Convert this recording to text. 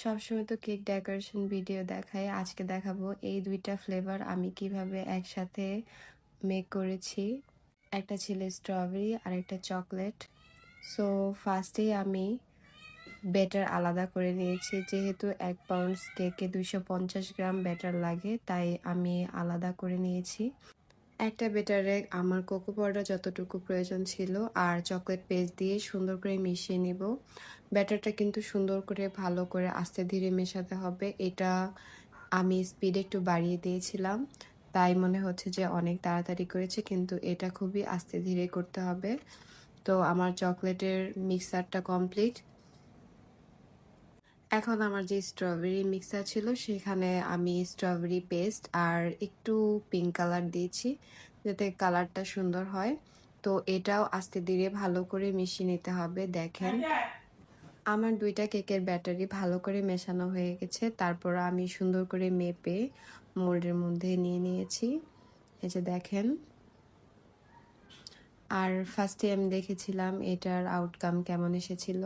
সবসময় তো cake decoration video দেখাই। আজকে দেখাবো এই দুইটা ফ্লেভার আমি কীভাবে একসাথে মেক করেছি। একটা ছিল স্ট্রবেরি আর একটা চকলেট সো ফার্স্টেই আমি ব্যাটার আলাদা করে নিয়েছি। যেহেতু এক পাউন্ডস কেকে পঞ্চাশ গ্রাম ব্যাটার লাগে, তাই আমি আলাদা করে নিয়েছি। একটা বেটারে আমার কোকো পাউডার যতটুকু প্রয়োজন ছিল আর চকলেট পেস্ট দিয়ে সুন্দর করে মিশিয়ে নিব। ব্যাটারটা কিন্তু সুন্দর করে ভালো করে আস্তে ধীরে মেশাতে হবে। এটা আমি স্পিড একটু বাড়িয়ে দিয়েছিলাম। তাই মনে হচ্ছে যে অনেক তাড়াতাড়ি করেছে, কিন্তু এটা খুবই আস্তে ধীরে করতে হবে। তো আমার চকলেটের মিক্সারটা কমপ্লিট এখন আমার যে স্ট্রবেরি মিক্সার ছিল, সেখানে আমি স্ট্রবেরি পেস্ট আর একটু পিঙ্ক কালার দিয়েছি, যাতে কালারটা সুন্দর হয়। তো এটাও আস্তে ধীরে ভালো করে মিশিয়ে নিতে হবে, দেখেন। আমার দুইটা কেকের ব্যাটারি ভালো করে মেশানো হয়ে গেছে, তারপর আমি সুন্দর করে মেপে মোল্ডের মধ্যে নিয়ে নিয়েছি। এই যে দেখেন। আর ফার্স্টে আমি দেখেছিলাম এটার আউটকাম কেমন এসেছিল।